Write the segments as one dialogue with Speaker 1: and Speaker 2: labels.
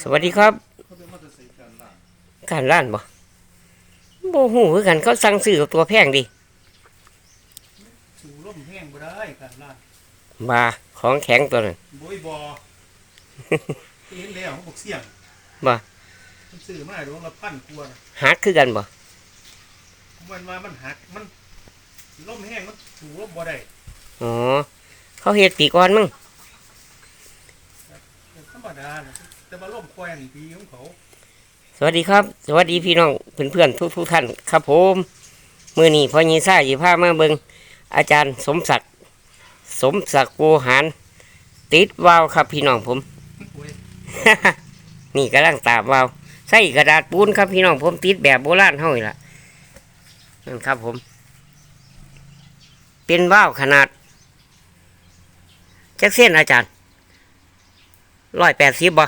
Speaker 1: สวัสดีครับ
Speaker 2: เขาเป็นมาตรฐานการล่าง
Speaker 1: การร้านบ่บ่ฮู้คือกันเขาสั่งซื้อตัวแพงดิ
Speaker 2: สู่ร่มแห้งบ่ได้การล่าง
Speaker 1: บาของแข็งตัวนั้น
Speaker 2: บอยบอเห็นแล้วเขาบอกเสี่ยง
Speaker 1: บ่
Speaker 2: มันซื้อมาดวงละพันกว่านะ
Speaker 1: หักคือกันบ่
Speaker 2: มันมามันหักมันร่มแห้งมันสู่ร่มบ่ได้
Speaker 1: อ๋อเขาเฮ็ดปีก่อนมั้ง
Speaker 2: แต่ธรรมดาน่ะ แต่มาร่มแควนปีของเขา
Speaker 1: สวัสดีครับ สวัสดีพี่น้องเพื่อนๆทุกๆท่านครับผมมื้อนี้พ่อยีซ่าสิพามาเบิ่งอาจารย์สมศักดิ์สมศักดิ์โวหาร ติดวาวครับพี่น้องผม
Speaker 2: โอ้ย
Speaker 1: นี่กำลังตาบวาวใส่กระดาษปูนครับพี่น้องผมติดแบบโบราณเฮานี่ล่ะนั่นครับผม เป็นว่าวขนาดจักเส้นอาจารย์ร้อยแปดสิบบ่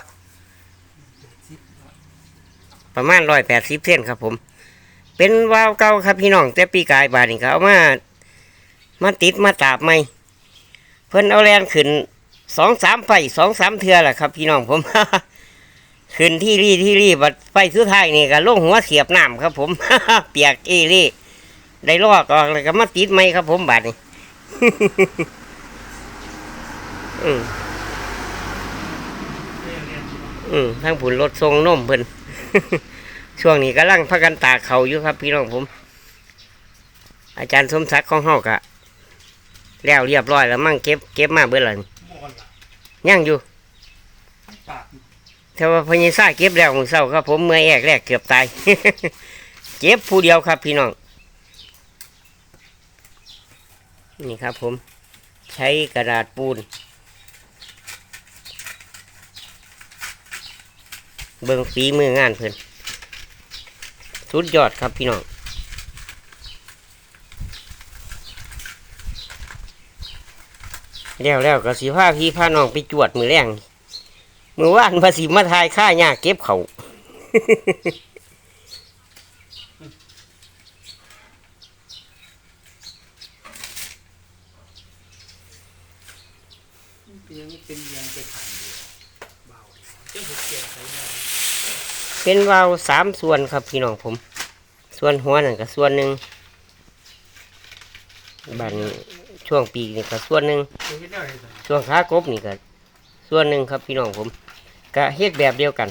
Speaker 1: ประมาณร้อยแปดสิบเส้นครับผม เป็นวาวเก่าครับพี่น้องแต่ปีกายบาทนี่เขาเอามามาติดมาตาบใหมเพิ่นเอาแลนขึ้นสองสามไฟสองสามเทือแหละครับพี่น้องผม ขึ้นที่รีที่รีบัดไฟสุดท้ายนี่ก็ลงหัวเสียบน้ำครับ ผม เปียกเอรี่ได้ลอกออกเลยก็มาติดไหมครับ ผมบาดนี้อืมอืมทั้งผุนรถทรงนมเพิ่น ช่วงนี้กำลังพักกันตากเขาอยู่ครับ พี่น้องผม อาจารย์สมศักดิ์ของเฮากะแล้วเรียบร้อยแล้วมั่งเก็บเก็บมาเบื่อหลัง
Speaker 2: บ่อนล่ะ
Speaker 1: ยังอยู่
Speaker 2: ปากอยู่
Speaker 1: แต่ว่าพญาซ่าเก็บแล้วมือเศร้าครับ ผมเมื่อแอกแรกเกือบตายเก็บผู้เดียวครับ พี่น้องนี่ครับผม ใช้กระดาษปูน เบิ่งฝีมืองานเพิ่นสุดยอดครับพี่น้องแล้วแล้วก็สีผ้าพี่ผ้าน้องไปจวดมือแรงมือว่านภาษีมาทายค่ายากเก็บเขา
Speaker 2: เตียงเป็นยังไปขายอยู่เบา เจ้าหกเกียร์ใส่มา
Speaker 1: เป็นวาล์วสามส่วนครับพี่น้องผม ส่วนหัวนั่นก็ส่วนหนึ่งบ้านนี้ช่วงปีกนี่ก็ส่วนหนึ่ง
Speaker 2: เดี๋ยวเฮ็ดได้เลย
Speaker 1: ช่วงขากบนี่ก็ส่วนหนึ่งครับพี่น้องผมก็เฮ็ดแบบเดียวกัน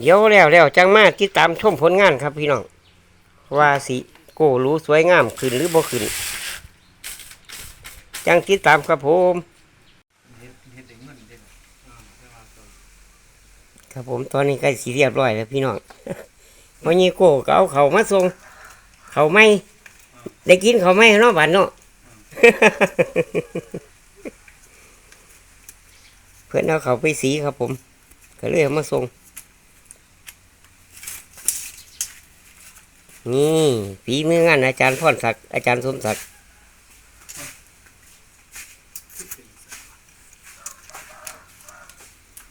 Speaker 1: เดี๋ยวแล้วแล้วจังมาติดตามชมผลงานครับพี่น้องว่าสิโกรู้สวยงามขึ้นหรือบ่ขึ้น จังติดตามครับผมครับผมตอนนี้ใกล้สีเรียบร้อยแล้วพี่น้องวันนี้โก้ก็เอาเขามาส่งเขาไม่ได้กินเขาไม่เนาะบันเนาะเพื่อนเอาเขาไปสีครับผม ก็เลยเอามาส่ง นี่ฝีมืองานอาจารย์พรศักดิ์อาจารย์สมศักดิ์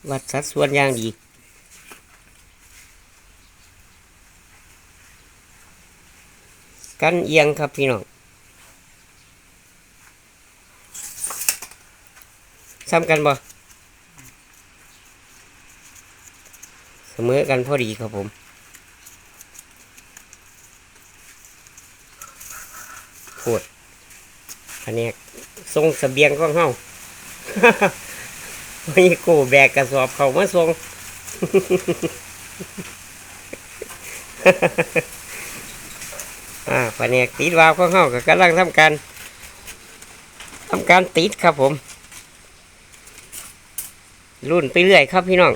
Speaker 1: วัดสัดส่วนอย่างดีกันเอียงครับพี่น้องซ้ำกันบ่เสมอกันพอดีครับผม โคตรอันนี้ทรงเสบียงของเฮามีโกูแบกกระสอบเขามาส่งอ่าแผนกติดวาล์วของเฮาก็กำลังทำการทำการติดครับผม รุ่นไปเรื่อยครับพี่น้อง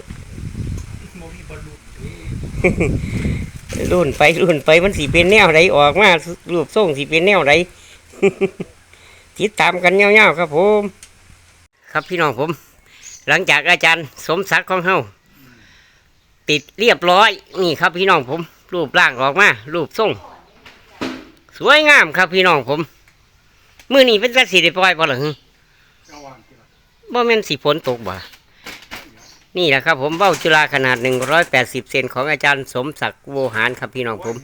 Speaker 2: ลุ่น
Speaker 1: ไปรุ่นไปมันสีเป็นแนวใดออกมารูปทรงสีเป็นแนวใดติดตามกันเงาๆครับผม ครับพี่น้องผม หลังจากอาจารย์สมศักดิ์ของเฮาติดเรียบร้อยนี่ครับพี่น้องผม รูปร่างออกมารูปทรงสวยงามครับพี่น้องผมมือนี้เป็นสักสีได้ปล่อยบ่หรือบ่แม่นสีฝนตกบ่ นี่แหละครับผมเบ้าจุฬาขนาด 180 เซนของอาจารย์สมศักดิ์โวหารครับพี่น้องผม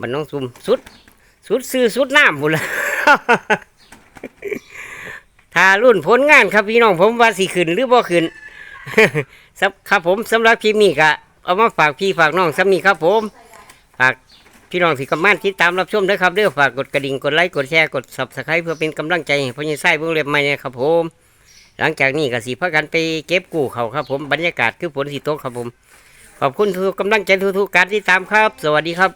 Speaker 1: มันน้องซุมสุด สุดซื้อสุดน้ำบุนละถ้ารุ่นผลงานครับพี่น้องผมว่าสิขึ้นหรือบ่ขึ้นครับผมสำหรับคลิปนี้ก็เอามาฝากพี่ฝากน้องสำนีครับผม ฝากพี่น้องที่กำมันติดตามรับชมด้วยครับเด้อฝากกดกระดิ่งกดไลค์กดแชร์กด subscribe เพื่อเป็นกำลังใจให้พ่อใหญ่ไส้เบื้องเล็บใหม่นะครับผม หลังจากนี้ก็สิพากันไปเก็บกู้เขาครับ ผมบรรยากาศคือฝนสีตกครับผม ขอบคุณทุกกำลังใจทุกๆการที่ตามครับ สวัสดีครับ